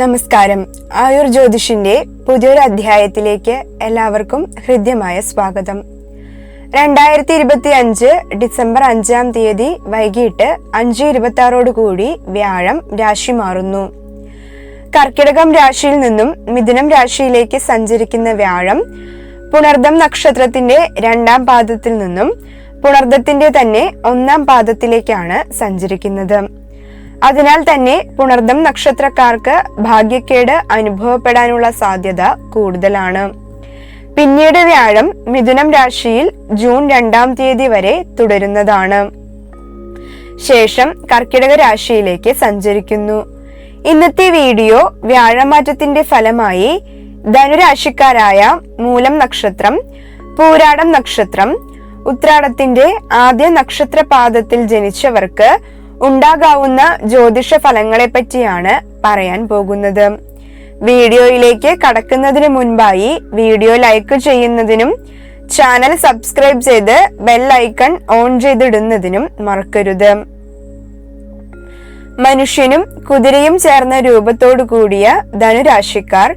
നമസ്കാരം. ആയുർ ജ്യോതിഷിന്റെ പുതിയൊരു അധ്യായത്തിലേക്ക് എല്ലാവർക്കും ഹൃദ്യമായ സ്വാഗതം. രണ്ടായിരത്തി ഇരുപത്തി അഞ്ച് ഡിസംബർ അഞ്ചാം തീയതി വൈകിട്ട് അഞ്ച് ഇരുപത്തി ആറോട് കൂടി വ്യാഴം രാശി മാറുന്നു. കർക്കിടകം രാശിയിൽ നിന്നും മിഥുനം രാശിയിലേക്ക് സഞ്ചരിക്കുന്ന വ്യാഴം പുണർദം നക്ഷത്രത്തിന്റെ രണ്ടാം പാദത്തിൽ നിന്നും പുണർദത്തിന്റെ തന്നെ ഒന്നാം പാദത്തിലേക്കാണ് സഞ്ചരിക്കുന്നത്. അതിനാൽ തന്നെ പുണർദം നക്ഷത്രക്കാർക്ക് ഭാഗ്യക്കേട് അനുഭവപ്പെടാനുള്ള സാധ്യത കൂടുതലാണ്. പിന്നീട് വ്യാഴം മിഥുനം രാശിയിൽ ജൂൺ രണ്ടാം തീയതി വരെ തുടരുന്നതാണ്. ശേഷം കർക്കിടക രാശിയിലേക്ക് സഞ്ചരിക്കുന്നു. ഇന്നത്തെ വീഡിയോ വ്യാഴമാറ്റത്തിന്റെ ഫലമായി ധനുരാശിക്കാരായ മൂലം നക്ഷത്രം പൂരാടം നക്ഷത്രം ഉത്രാടത്തിന്റെ ആദ്യ നക്ഷത്രപാദത്തിൽ ജനിച്ചവർക്ക് ഉണ്ടാകാവുന്ന ജ്യോതിഷ ഫലങ്ങളെ പറ്റിയാണ് പറയാൻ പോകുന്നത്. വീഡിയോയിലേക്ക് കടക്കുന്നതിന് മുൻപായി വീഡിയോ ലൈക്ക് ചെയ്യുന്നതിനും ചാനൽ സബ്സ്ക്രൈബ് ചെയ്ത് ബെൽ ഐക്കൺ ഓൺ ചെയ്തിടുന്നതിനും മറക്കരുത്. മനുഷ്യനും കുതിരയും ചേർന്ന രൂപത്തോടു കൂടിയ ധനുരാശിക്കാർ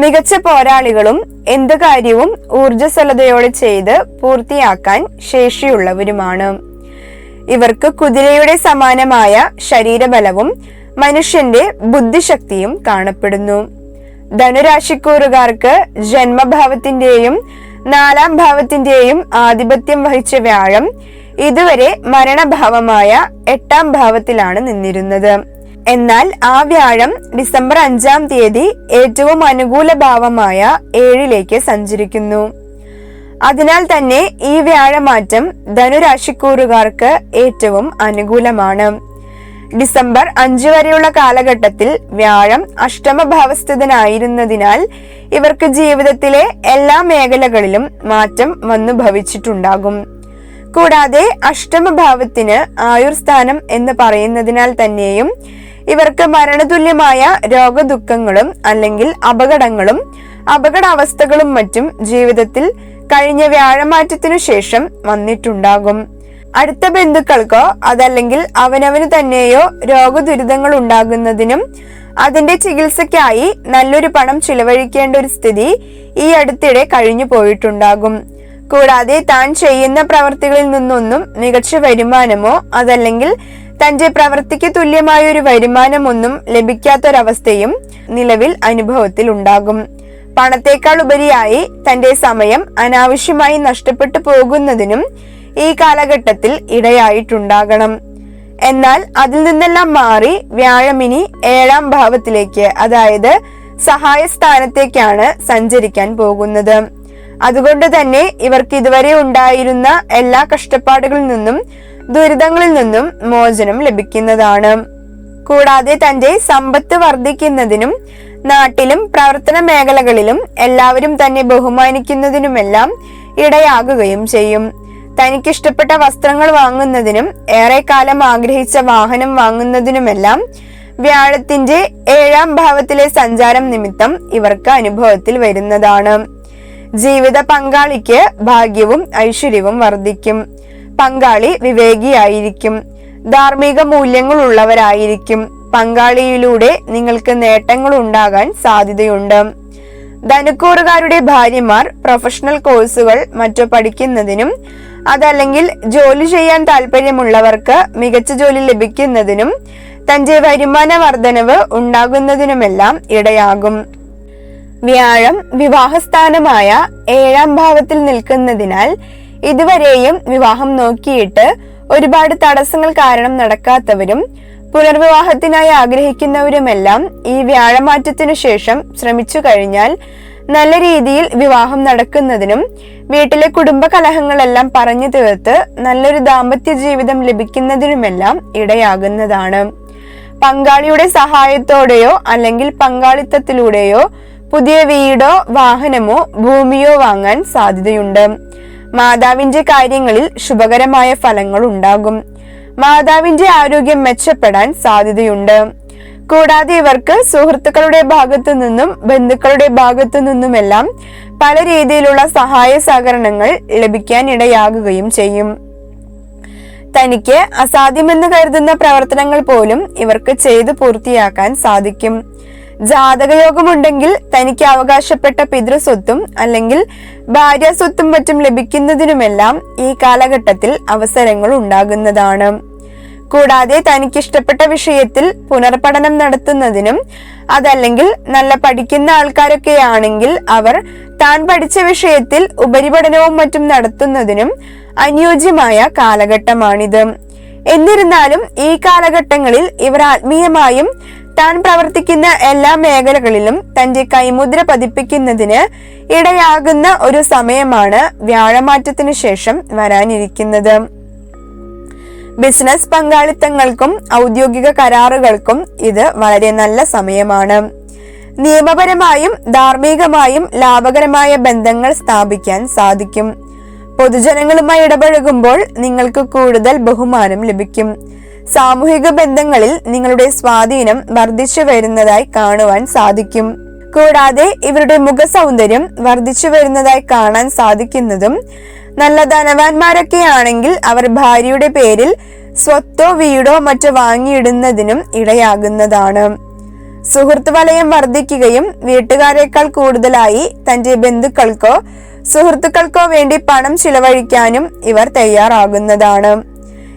മികച്ച പോരാളികളും എന്ത് കാര്യവും ഊർജസ്വലതയോടെ ചെയ്ത് പൂർത്തിയാക്കാൻ ശേഷിയുള്ളവരുമാണ്. ഇവർക്ക് കുതിരയുടെ സമാനമായ ശരീരബലവും മനുഷ്യന്റെ ബുദ്ധിശക്തിയും കാണപ്പെടുന്നു. ധനുരാശിക്കൂറുകാർക്ക് ജന്മഭാവത്തിന്റെയും നാലാം ഭാവത്തിന്റെയും ആധിപത്യം വഹിച്ച വ്യാഴം ഇതുവരെ മരണഭാവമായ എട്ടാം ഭാവത്തിലാണ് നിന്നിരുന്നത്. എന്നാൽ ആ വ്യാഴം ഡിസംബർ അഞ്ചാം തീയതി ഏറ്റവും അനുകൂല ഭാവമായ ഏഴിലേക്ക് സഞ്ചരിക്കുന്നു. അതിനാൽ തന്നെ ഈ വ്യാഴമാറ്റം ധനുരാശിക്കൂറുകാർക്ക് ഏറ്റവും അനുകൂലമാണ്. ഡിസംബർ അഞ്ചു വരെയുള്ള കാലഘട്ടത്തിൽ വ്യാഴം അഷ്ടമഭാവസ്ഥിതനായിരുന്നതിനാൽ ഇവർക്ക് ജീവിതത്തിലെ എല്ലാ മേഖലകളിലും മാറ്റം വന്നു ഭവിച്ചിട്ടുണ്ടാകും. കൂടാതെ അഷ്ടമഭാവത്തിന് ആയുർസ്ഥാനം എന്ന് പറയുന്നതിനാൽ തന്നെയും ഇവർക്ക് മരണതുല്യമായ രോഗദുഃഖങ്ങളും അല്ലെങ്കിൽ അപകടങ്ങളും അപകടാവസ്ഥകളും മറ്റും ജീവിതത്തിൽ കഴിഞ്ഞ വ്യാഴമാറ്റത്തിനു ശേഷം വന്നിട്ടുണ്ടാകും. അടുത്ത ബന്ധുക്കൾക്കോ അതല്ലെങ്കിൽ അവനവന് തന്നെയോ രോഗദുരിതങ്ങൾ ഉണ്ടാകുന്നതിനും അതിന്റെ ചികിത്സയ്ക്കായി നല്ലൊരു പണം ചിലവഴിക്കേണ്ട ഒരു സ്ഥിതി ഈ അടുത്തിടെ കഴിഞ്ഞു പോയിട്ടുണ്ടാകും. കൂടാതെ താൻ ചെയ്യുന്ന പ്രവർത്തികളിൽ നിന്നൊന്നും മികച്ച വരുമാനമോ അതല്ലെങ്കിൽ തന്റെ പ്രവൃത്തിക്ക് തുല്യമായ ഒരു വരുമാനമൊന്നും ലഭിക്കാത്തൊരവസ്ഥയും നിലവിൽ അനുഭവത്തിൽ ഉണ്ടാകും. പണത്തേക്കാൾ ഉപരിയായി തന്റെ സമയം അനാവശ്യമായി നഷ്ടപ്പെട്ടു പോകുന്നതിനും ഈ കാലഘട്ടത്തിൽ ഇടയായിട്ടുണ്ടാകണം. എന്നാൽ അതിൽ നിന്നെല്ലാം മാറി വ്യാഴമിനി ഏഴാം ഭാവത്തിലേക്ക് അതായത് സഹായ സ്ഥാനത്തേക്കാണ് സഞ്ചരിക്കാൻ പോകുന്നത്. അതുകൊണ്ട് തന്നെ ഇവർക്ക് ഇതുവരെ ഉണ്ടായിരുന്ന എല്ലാ കഷ്ടപ്പാടുകളിൽ നിന്നും ദുരിതങ്ങളിൽ നിന്നും മോചനം ലഭിക്കുന്നതാണ്. കൂടാതെ തന്റെ സമ്പത്ത് വർദ്ധിക്കുന്നതിനും നാട്ടിലും പ്രവർത്തന മേഖലകളിലും എല്ലാവരും തന്നെ ബഹുമാനിക്കുന്നതിനുമെല്ലാം ഇടയാകുകയും ചെയ്യും. തനിക്കിഷ്ടപ്പെട്ട വസ്ത്രങ്ങൾ വാങ്ങുന്നതിനും ഏറെക്കാലം ആഗ്രഹിച്ച വാഹനം വാങ്ങുന്നതിനുമെല്ലാം വ്യാഴത്തിന്റെ ഏഴാം ഭാവത്തിലെ സഞ്ചാരം നിമിത്തം ഇവർക്ക് അനുഭവത്തിൽ വരുന്നതാണ്. ജീവിത പങ്കാളിക്ക് ഭാഗ്യവും ഐശ്വര്യവും വർദ്ധിക്കും. പങ്കാളി വിവേകിയായിരിക്കും. ധാർമ്മിക മൂല്യങ്ങൾ ഉള്ളവരായിരിക്കും പങ്കാളിയിലൂടെ നിങ്ങൾക്ക് നേട്ടങ്ങൾ ഉണ്ടാകാൻ സാധ്യതയുണ്ട്. ധനുക്കൂറുകാരുടെ ഭാര്യമാർ പ്രൊഫഷണൽ കോഴ്സുകൾ മറ്റു പഠിക്കുന്നതിനും അതല്ലെങ്കിൽ ജോലി ചെയ്യാൻ താല്പര്യമുള്ളവർക്ക് മികച്ച ജോലി ലഭിക്കുന്നതിനും തന്റെ വരുമാന വർധനവ് ഉണ്ടാകുന്നതിനുമെല്ലാം ഇടയാകും. വ്യാഴം വിവാഹസ്ഥാനമായ ഏഴാം ഭാവത്തിൽ നിൽക്കുന്നതിനാൽ ഇതുവരെയും വിവാഹം നോക്കിയിട്ട് ഒരുപാട് തടസ്സങ്ങൾ കാരണം നടക്കാത്തവരും പുനർവിവാഹത്തിനായി ആഗ്രഹിക്കുന്നവരുമെല്ലാം ഈ വ്യാഴമാറ്റത്തിനു ശേഷം ശ്രമിച്ചു കഴിഞ്ഞാൽ നല്ല രീതിയിൽ വിവാഹം നടക്കുന്നതിനും വീട്ടിലെ കുടുംബ കലഹങ്ങളെല്ലാം പറഞ്ഞു തീർത്ത് നല്ലൊരു ദാമ്പത്യ ജീവിതം ലഭിക്കുന്നതിനുമെല്ലാം ഇടയാകുന്നതാണ്. പങ്കാളിയുടെ സഹായത്തോടെയോ അല്ലെങ്കിൽ പങ്കാളിത്തത്തിലൂടെയോ പുതിയ വീടോ വാഹനമോ ഭൂമിയോ വാങ്ങാൻ സാധ്യതയുണ്ട്. മാതാവിന്റെ കാര്യങ്ങളിൽ ശുഭകരമായ ഫലങ്ങൾ ഉണ്ടാകും. മാതാവിന്റെ ആരോഗ്യം മെച്ചപ്പെടാൻ സാധ്യതയുണ്ട്. കൂടാതെ ഇവർക്ക് സുഹൃത്തുക്കളുടെ ഭാഗത്തു നിന്നും ബന്ധുക്കളുടെ ഭാഗത്തു നിന്നുമെല്ലാം പല രീതിയിലുള്ള സഹായ സഹകരണങ്ങൾ ലഭിക്കാൻ ഇടയാകുകയും ചെയ്യും. തനിക്ക് അസാധ്യമെന്ന് കരുതുന്ന പ്രവർത്തനങ്ങൾ പോലും ഇവർക്ക് ചെയ്തു പൂർത്തിയാക്കാൻ സാധിക്കും. ജാതകയോഗമുണ്ടെങ്കിൽ തനിക്ക് അവകാശപ്പെട്ട പിതൃസ്വത്തും അല്ലെങ്കിൽ ഭാര്യാസ്വത്തും മറ്റും ലഭിക്കുന്നതിനുമെല്ലാം ഈ കാലഘട്ടത്തിൽ അവസരങ്ങൾ ഉണ്ടാകുന്നതാണ്. കൂടാതെ തനിക്കിഷ്ടപ്പെട്ട വിഷയത്തിൽ പുനർപഠനം നടത്തുന്നതിനും അതല്ലെങ്കിൽ നല്ല പഠിക്കുന്ന ആൾക്കാരൊക്കെയാണെങ്കിൽ അവർ താൻ പഠിച്ച വിഷയത്തിൽ ഉപരിപഠനവും മറ്റും നടത്തുന്നതിനും അനുയോജ്യമായ കാലഘട്ടമാണിത്. എന്നിരുന്നാലും ഈ കാലഘട്ടങ്ങളിൽ ഇവർ ആത്മീയമായും താൻ പ്രവർത്തിക്കുന്ന എല്ലാ മേഖലകളിലും തന്റെ കൈമുദ്ര പതിപ്പിക്കുന്നതിന് ഇടയാകുന്ന ഒരു സമയമാണ് വ്യാഴമാറ്റത്തിനു ശേഷം വരാനിരിക്കുന്നത്. ബിസിനസ് പങ്കാളിത്തങ്ങൾക്കും ഔദ്യോഗിക കരാറുകൾക്കും ഇത് വളരെ നല്ല സമയമാണ്. നിയമപരമായും ധാർമ്മികമായും ലാഭകരമായ ബന്ധങ്ങൾ സ്ഥാപിക്കാൻ സാധിക്കും. പൊതുജനങ്ങളുമായി ഇടപഴകുമ്പോൾ നിങ്ങൾക്ക് കൂടുതൽ ബഹുമാനം ലഭിക്കും. സാമൂഹിക ബന്ധങ്ങളിൽ നിങ്ങളുടെ സ്വാധീനം വർദ്ധിച്ചു വരുന്നതായി കാണുവാൻ സാധിക്കും. കൂടാതെ ഇവരുടെ മുഖസൗന്ദര്യം വർദ്ധിച്ചു വരുന്നതായി കാണാൻ സാധിക്കുന്നതും നല്ല ധനവാന്മാരൊക്കെ ആണെങ്കിൽ അവർ ഭാര്യയുടെ പേരിൽ സ്വത്തോ വീടോ മറ്റോ വാങ്ങിയിടുന്നതിനും ഇടയാകുന്നതാണ്. സുഹൃത്ത് വലയം വർദ്ധിക്കുകയും വീട്ടുകാരെക്കാൾ കൂടുതലായി തന്റെ ബന്ധുക്കൾക്കോ സുഹൃത്തുക്കൾക്കോ വേണ്ടി പണം ചിലവഴിക്കാനും ഇവർ തയ്യാറാകുന്നതാണ്.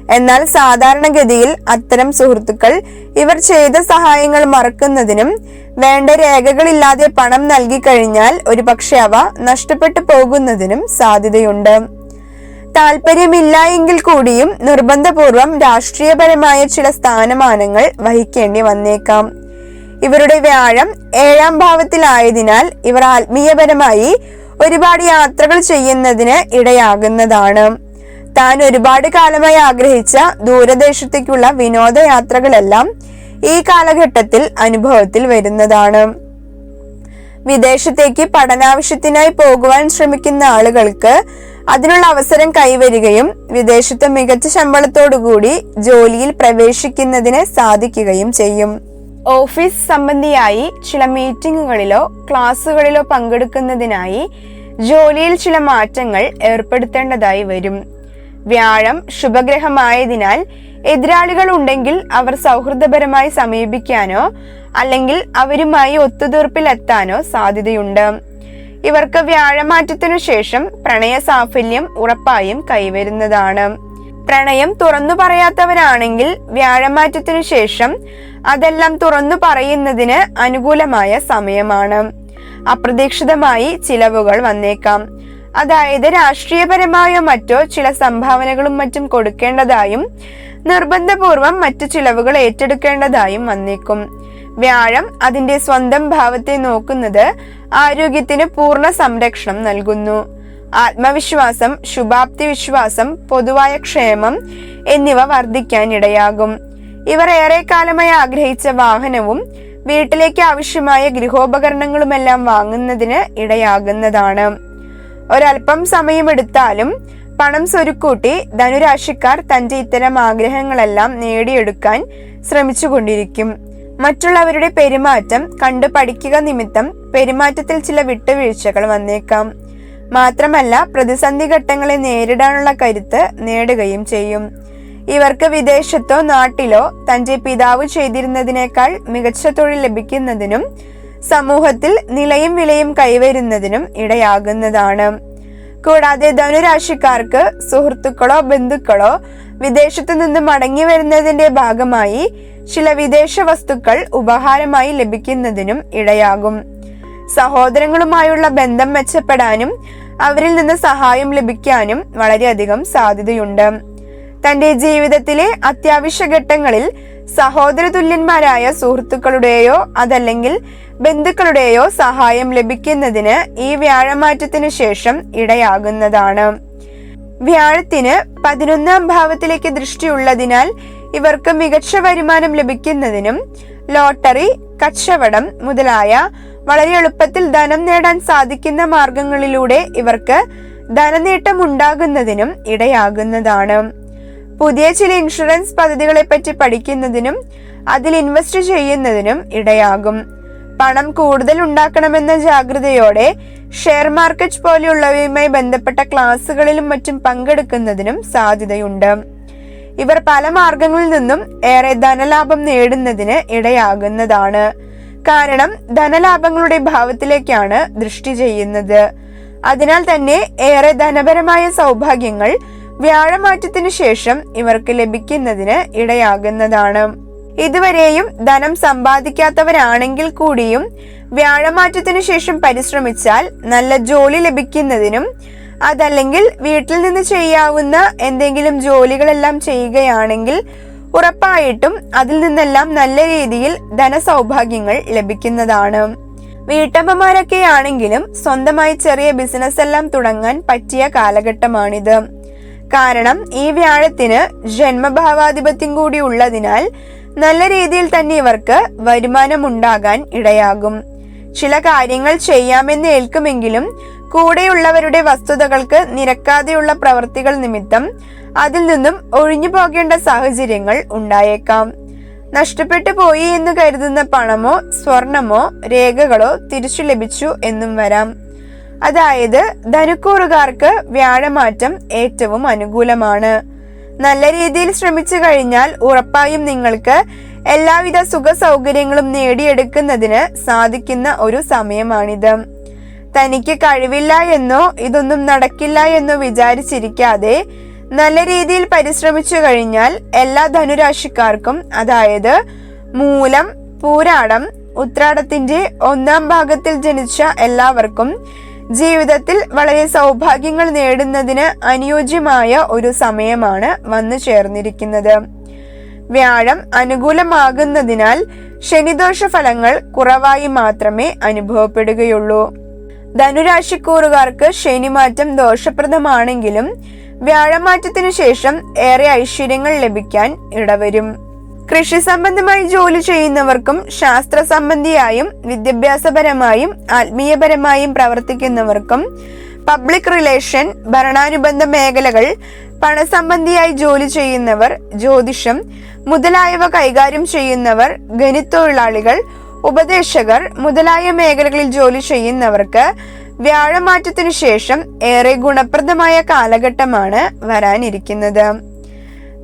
എന്നാൽ സാധാരണഗതിയിൽ അത്തരം സുഹൃത്തുക്കൾ ഇവർ ചെയ്ത സഹായങ്ങൾ മറക്കുന്നതിനും വേണ്ട രേഖകളില്ലാതെ പണം നൽകി കഴിഞ്ഞാൽ ഒരുപക്ഷെ അവ നഷ്ടപ്പെട്ടു പോകുന്നതിനും സാധ്യതയുണ്ട്. താല്പര്യമില്ല എങ്കിൽ കൂടിയും നിർബന്ധപൂർവം രാഷ്ട്രീയപരമായ ചില സ്ഥാനമാനങ്ങൾ വഹിക്കേണ്ടി വന്നേക്കാം. ഇവരുടെ വ്യാഴം ഏഴാം ഭാവത്തിലായതിനാൽ ഇവർ ആത്മീയപരമായി ഒരുപാട് യാത്രകൾ ചെയ്യുന്നതിന് ഇടയാകുന്നതാണ്. താൻ ഒരുപാട് കാലമായി ആഗ്രഹിച്ച ദൂരദേശത്തേക്കുള്ള വിനോദയാത്രകളെല്ലാം ഈ കാലഘട്ടത്തിൽ അനുഭവത്തിൽ വരുന്നതാണ്. വിദേശത്തേക്ക് പഠനാവശ്യത്തിനായി പോകുവാൻ ശ്രമിക്കുന്ന ആളുകൾക്ക് അതിനുള്ള അവസരം കൈവരികയും വിദേശത്തെ മികച്ച ശമ്പളത്തോടുകൂടി ജോലിയിൽ പ്രവേശിക്കുന്നതിന് സാധിക്കുകയും ചെയ്യും. ഓഫീസ് സംബന്ധിയായി ചില മീറ്റിംഗുകളിലോ ക്ലാസ്സുകളിലോ പങ്കെടുക്കുന്നതിനായി ജോലിയിൽ ചില മാറ്റങ്ങൾ ഏർപ്പെടുത്തേണ്ടതായി വരും. വ്യാഴം ശുഭഗ്രഹമായതിനാൽ എതിരാളികൾ ഉണ്ടെങ്കിൽ അവർ സൗഹൃദപരമായി സമീപിക്കാനോ അല്ലെങ്കിൽ അവരുമായി ഒത്തുതീർപ്പിലെത്താനോ സാധ്യതയുണ്ട്. ഇവർക്ക് വ്യാഴമാറ്റത്തിനു ശേഷം പ്രണയ സാഫല്യം ഉറപ്പായും കൈവരുന്നതാണ്. പ്രണയം തുറന്നു പറയാത്തവരാണെങ്കിൽ വ്യാഴമാറ്റത്തിനു ശേഷം അതെല്ലാം തുറന്നു പറയുന്നതിന് അനുകൂലമായ സമയമാണ്. അപ്രതീക്ഷിതമായി ചിലവുകൾ വന്നേക്കാം. അതായത് രാഷ്ട്രീയപരമായോ മറ്റോ ചില സംഭാവനകളും മറ്റും കൊടുക്കേണ്ടതായും നിർബന്ധപൂർവം മറ്റു ചിലവുകൾ ഏറ്റെടുക്കേണ്ടതായും വന്നേക്കും. വ്യാഴം അതിന്റെ സ്വന്തം ഭാവത്തെ നോക്കുന്നത് ആരോഗ്യത്തിന് പൂർണ സംരക്ഷണം നൽകുന്നു. ആത്മവിശ്വാസം ശുഭാപ്തി വിശ്വാസം പൊതുവായ ക്ഷേമം എന്നിവ വർദ്ധിക്കാൻ ഇടയാകും ഇവർ ഏറെ കാലമായി ആഗ്രഹിച്ച വാഹനവും വീട്ടിലേക്ക് ആവശ്യമായ ഗൃഹോപകരണങ്ങളുമെല്ലാം വാങ്ങുന്നതിന് ഇടയാകുന്നതാണ്. ഒരല്പം സമയമെടുത്താലും പണം സ്വരുക്കൂട്ടി ധനുരാശിക്കാർ തന്റെ ഇത്തരം ആഗ്രഹങ്ങളെല്ലാം നേടിയെടുക്കാൻ ശ്രമിച്ചുകൊണ്ടിരിക്കും. മറ്റുള്ളവരുടെ പെരുമാറ്റം കണ്ടു പഠിക്കുക നിമിത്തം പെരുമാറ്റത്തിൽ ചില വിട്ടുവീഴ്ചകൾ വന്നേക്കാം. മാത്രമല്ല പ്രതിസന്ധി ഘട്ടങ്ങളെ നേരിടാനുള്ള കരുത്ത് നേടുകയും ചെയ്യും. ഇവർക്ക് വിദേശത്തോ നാട്ടിലോ തന്റെ പിതാവ് ചെയ്തിരുന്നതിനേക്കാൾ മികച്ച തൊഴിൽ ലഭിക്കുന്നതിനും സമൂഹത്തിൽ നിലയും വിലയും കൈവരുന്നതിനും ഇടയാകുന്നതാണ്. കൂടാതെ ധനുരാശിക്കാർക്ക് സുഹൃത്തുക്കളോ ബന്ധുക്കളോ വിദേശത്തു നിന്ന് മടങ്ങി വരുന്നതിന്റെ ഭാഗമായി ചില വിദേശ വസ്തുക്കൾ ഉപഹാരമായി ലഭിക്കുന്നതിനും ഇടയാകും. സഹോദരങ്ങളുമായുള്ള ബന്ധം മെച്ചപ്പെടാനും അവരിൽ നിന്ന് സഹായം ലഭിക്കാനും വളരെയധികം സാധ്യതയുണ്ട്. തന്റെ ജീവിതത്തിലെ അത്യാവശ്യ ഘട്ടങ്ങളിൽ സഹോദര തുല്യന്മാരായ സുഹൃത്തുക്കളുടെയോ അതല്ലെങ്കിൽ ബന്ധുക്കളുടെയോ സഹായം ലഭിക്കുന്നതിന് ഈ വ്യാഴമാറ്റത്തിനു ശേഷം ഇടയാകുന്നതാണ്. വ്യാഴത്തിന് പതിനൊന്നാം ഭാവത്തിലേക്ക് ദൃഷ്ടിയുള്ളതിനാൽ ഇവർക്ക് മികച്ച വരുമാനം ലഭിക്കുന്നതിനും ലോട്ടറി കച്ചവടം മുതലായ വളരെ എളുപ്പത്തിൽ ധനം നേടാൻ സാധിക്കുന്ന മാർഗങ്ങളിലൂടെ ഇവർക്ക് ധനനേട്ടം ഉണ്ടാകുന്നതിനും ഇടയാകുന്നതാണ്. പുതിയ ചില ഇൻഷുറൻസ് പദ്ധതികളെ പറ്റി പഠിക്കുന്നതിനും അതിൽ ഇൻവെസ്റ്റ് ചെയ്യുന്നതിനും ഇടയാകും. പണം കൂടുതൽ ഉണ്ടാക്കണമെന്ന ജാഗ്രതയോടെ ഷെയർ മാർക്കറ്റ് പോലെയുള്ളവയുമായി ബന്ധപ്പെട്ട ക്ലാസ്സുകളിലും മറ്റും പങ്കെടുക്കുന്നതിനും സാധ്യതയുണ്ട്. ഇവർ പല മാർഗങ്ങളിൽ നിന്നും ഏറെ ധനലാഭം നേടുന്നതിന് ഇടയാകുന്നതാണ്. കാരണം ധനലാഭങ്ങളുടെ ഭാവത്തിലേക്കാണ് ദൃഷ്ടി ചെയ്യുന്നത്. അതിനാൽ തന്നെ ഏറെ ധനപരമായ സൗഭാഗ്യങ്ങൾ വ്യാഴമാറ്റത്തിനു ശേഷം ഇവർക്ക് ലഭിക്കുന്നതിന് ഇടയാകുന്നതാണ്. ഇതുവരെയും ധനം സമ്പാദിക്കാത്തവരാണെങ്കിൽ കൂടിയും വ്യാഴമാറ്റത്തിനു ശേഷം പരിശ്രമിച്ചാൽ നല്ല ജോലി ലഭിക്കുന്നതിനും അതല്ലെങ്കിൽ വീട്ടിൽ നിന്ന് ചെയ്യാവുന്ന എന്തെങ്കിലും ജോലികളെല്ലാം ചെയ്യുകയാണെങ്കിൽ ഉറപ്പായിട്ടും അതിൽ നിന്നെല്ലാം നല്ല രീതിയിൽ ധനസൗഭാഗ്യങ്ങൾ ലഭിക്കുന്നതാണ്. വീട്ടമ്മമാരൊക്കെ ആണെങ്കിലും സ്വന്തമായി ചെറിയ ബിസിനസ് എല്ലാം തുടങ്ങാൻ പറ്റിയ കാലഘട്ടമാണിത്. കാരണം ഈ വ്യാഴത്തിന് ജന്മഭാവാധിപത്യം കൂടി ഉള്ളതിനാൽ നല്ല രീതിയിൽ തന്നെ ഇവർക്ക് വരുമാനം ഉണ്ടാകാൻ ഇടയാകും. ചില കാര്യങ്ങൾ ചെയ്യാമെന്ന് ഏൽക്കുമെങ്കിലും കൂടെയുള്ളവരുടെ വസ്തുതകൾക്ക് നിരക്കാതെയുള്ള പ്രവൃത്തികൾ നിമിത്തം അതിൽ നിന്നും ഒഴിഞ്ഞു പോകേണ്ട സാഹചര്യങ്ങൾ ഉണ്ടായേക്കാം. നഷ്ടപ്പെട്ടു പോയി എന്ന് കരുതുന്ന പണമോ സ്വർണമോ രേഖകളോ തിരിച്ചു ലഭിച്ചു എന്നും വരാം. അതായത് ധനുക്കൂറുകാർക്ക് വ്യാഴമാറ്റം ഏറ്റവും അനുകൂലമാണ്. നല്ല രീതിയിൽ ശ്രമിച്ചു കഴിഞ്ഞാൽ ഉറപ്പായും നിങ്ങൾക്ക് എല്ലാവിധ സുഖ സൗകര്യങ്ങളും നേടിയെടുക്കുന്നതിന് സാധിക്കുന്ന ഒരു സമയമാണിത്. തനിക്ക് കഴിവില്ല എന്നോ ഇതൊന്നും നടക്കില്ല എന്നോ വിചാരിച്ചിരിക്കാതെ നല്ല രീതിയിൽ പരിശ്രമിച്ചു കഴിഞ്ഞാൽ എല്ലാ ധനുരാശിക്കാർക്കും അതായത് മൂലം പൂരാടം ഉത്രാടത്തിന്റെ ഒന്നാം ഭാഗത്തിൽ ജനിച്ച എല്ലാവർക്കും ജീവിതത്തിൽ വളരെ സൗഭാഗ്യങ്ങൾ നേടുന്നതിന് അനുയോജ്യമായ ഒരു സമയമാണ് വന്നു ചേർന്നിരിക്കുന്നത്. വ്യാഴം അനുകൂലമാകുന്നതിനാൽ ശനിദോഷ ഫലങ്ങൾ കുറവായി മാത്രമേ അനുഭവപ്പെടുകയുള്ളൂ. ധനുരാശിക്കൂറുകാർക്ക് ശനിമാറ്റം ദോഷപ്രദമാണെങ്കിലും വ്യാഴമാറ്റത്തിനു ശേഷം ഏറെ ഐശ്വര്യങ്ങൾ ലഭിക്കാൻ ഇടവരും. കൃഷി സംബന്ധമായി ജോലി ചെയ്യുന്നവർക്കും ശാസ്ത്ര സംബന്ധിയായും വിദ്യാഭ്യാസപരമായും ആത്മീയപരമായും പ്രവർത്തിക്കുന്നവർക്കും പബ്ലിക് റിലേഷൻ ഭരണാനുബന്ധ മേഖലകൾ പണസംബന്ധിയായി ജോലി ചെയ്യുന്നവർ ജ്യോതിഷം മുതലായവ കൈകാര്യം ചെയ്യുന്നവർ ഗണിത്തൊഴിലാളികൾ ഉപദേശകർ മുതലായ മേഖലകളിൽ ജോലി ചെയ്യുന്നവർക്ക് വ്യാഴമാറ്റത്തിനു ശേഷം ഏറെ ഗുണപ്രദമായ കാലഘട്ടമാണ് വരാനിരിക്കുന്നത്.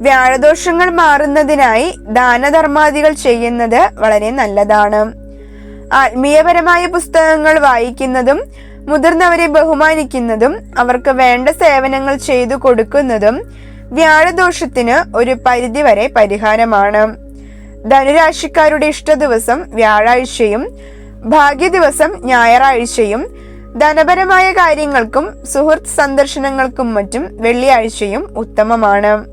വ്യാഴദോഷങ്ങൾ മാറുന്നതിനായി ദാനധർമാദികൾ ചെയ്യുന്നത് വളരെ നല്ലതാണ്. ആത്മീയപരമായ പുസ്തകങ്ങൾ വായിക്കുന്നതും മുതിർന്നവരെ ബഹുമാനിക്കുന്നതും അവർക്ക് വേണ്ട സേവനങ്ങൾ ചെയ്തു കൊടുക്കുന്നതും വ്യാഴദോഷത്തിന് ഒരു പരിധിവരെ പരിഹാരമാണ്. ധനുരാശിക്കാരുടെ ഇഷ്ട ദിവസം വ്യാഴാഴ്ചയും ഭാഗ്യ ദിവസം ഞായറാഴ്ചയും ധനപരമായ കാര്യങ്ങൾക്കും സുഹൃത്ത് സന്ദർശനങ്ങൾക്കും മറ്റും വെള്ളിയാഴ്ചയും ഉത്തമമാണ്.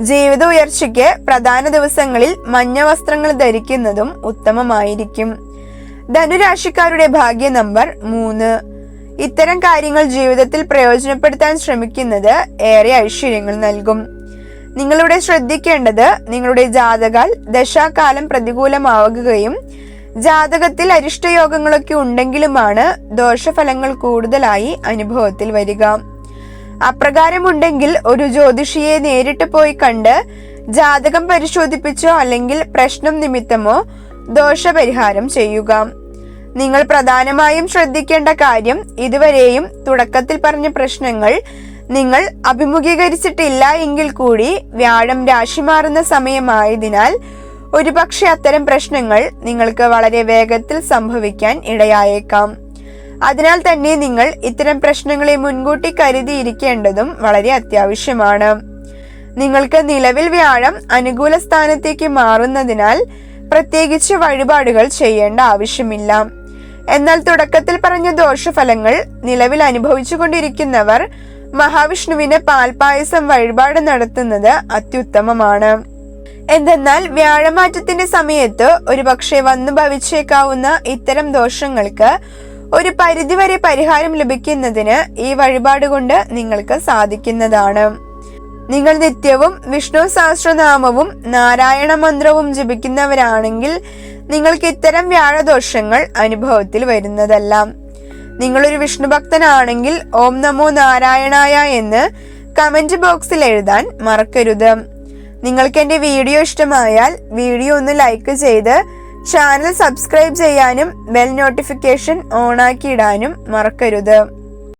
ജീവിത ഉയർച്ചയ്ക്ക് പ്രധാന ദിവസങ്ങളിൽ മഞ്ഞ വസ്ത്രങ്ങൾ ധരിക്കുന്നതും ഉത്തമമായിരിക്കും. ധനുരാശിക്കാരുടെ ഭാഗ്യ നമ്പർ മൂന്ന്. ഇത്തരം കാര്യങ്ങൾ ജീവിതത്തിൽ പ്രയോജനപ്പെടുത്താൻ ശ്രമിക്കുന്നത് ഏറെ ഐശ്വര്യങ്ങൾ നൽകും. നിങ്ങളുടെ ശ്രദ്ധിക്കേണ്ടത് നിങ്ങളുടെ ജാതകാൽ ദശാകാലം പ്രതികൂലമാവുകയും ജാതകത്തിൽ അരിഷ്ടയോഗങ്ങളൊക്കെ ഉണ്ടെങ്കിലുമാണ് ദോഷഫലങ്ങൾ കൂടുതലായി അനുഭവത്തിൽ വരിക. അപ്രകാരമുണ്ടെങ്കിൽ ഒരു ജ്യോതിഷിയെ നേരിട്ട് പോയി കണ്ട് ജാതകം പരിശോധിപ്പിച്ചോ അല്ലെങ്കിൽ പ്രശ്നം നിമിത്തമോ ദോഷപരിഹാരം ചെയ്യുക. നിങ്ങൾ പ്രധാനമായും ശ്രദ്ധിക്കേണ്ട കാര്യം ഇതുവരെയും തുടക്കത്തിൽ പറഞ്ഞ പ്രശ്നങ്ങൾ നിങ്ങൾ അഭിമുഖീകരിച്ചിട്ടില്ല എങ്കിൽ കൂടി വ്യാഴം രാശി മാറുന്ന സമയമായതിനാൽ ഒരുപക്ഷെ അത്തരം പ്രശ്നങ്ങൾ നിങ്ങൾക്ക് വളരെ വേഗത്തിൽ സംഭവിക്കാൻ ഇടയായേക്കാം. അതിനാൽ തന്നെ നിങ്ങൾ ഇത്തരം പ്രശ്നങ്ങളെ മുൻകൂട്ടി കരുതിയിരിക്കേണ്ടതും വളരെ അത്യാവശ്യമാണ്. നിങ്ങൾക്ക് നിലവിൽ വ്യാഴം അനുകൂല സ്ഥാനത്തേക്ക് മാറുന്നതിനാൽ പ്രത്യേകിച്ച് വഴിപാടുകൾ ചെയ്യേണ്ട ആവശ്യമില്ല. എന്നാൽ തുടക്കത്തിൽ പറഞ്ഞ ദോഷഫലങ്ങൾ നിലവിൽ അനുഭവിച്ചുകൊണ്ടിരിക്കുന്നവർ മഹാവിഷ്ണുവിന് പാൽപായസം വഴിപാട് നടത്തുന്നത് അത്യുത്തമമാണ്. എന്തെന്നാൽ വ്യാഴമാറ്റത്തിന്റെ സമയത്ത് ഒരുപക്ഷെ വന്നു ഭവിച്ചേക്കാവുന്ന ഇത്തരം ദോഷങ്ങൾക്ക് ഒരു പരിധിവരെ പരിഹാരം ലഭിക്കുന്നതിന് ഈ വഴിപാട് കൊണ്ട് നിങ്ങൾക്ക് സാധിക്കുന്നതാണ്. നിങ്ങൾ നിത്യവും വിഷ്ണു സഹസ്രനാമവും നാരായണ മന്ത്രവും ജപിക്കുന്നവരാണെങ്കിൽ നിങ്ങൾക്ക് ഇത്തരം വ്യാഴദോഷങ്ങൾ അനുഭവത്തിൽ വരുന്നതല്ല. നിങ്ങളൊരു വിഷ്ണു ഭക്തനാണെങ്കിൽ ഓം നമോ നാരായണായ എന്ന് കമന്റ് ബോക്സിൽ എഴുതാൻ മറക്കരുത്. നിങ്ങൾക്ക് എന്റെ വീഡിയോ ഇഷ്ടമായാൽ വീഡിയോ ഒന്ന് ലൈക്ക് ചെയ്ത് ചാനൽ സബ്സ്ക്രൈബ് ചെയ്യാനും ബെൽ നോട്ടിഫിക്കേഷൻ ഓണാക്കി ഇടാനും മറക്കരുത്.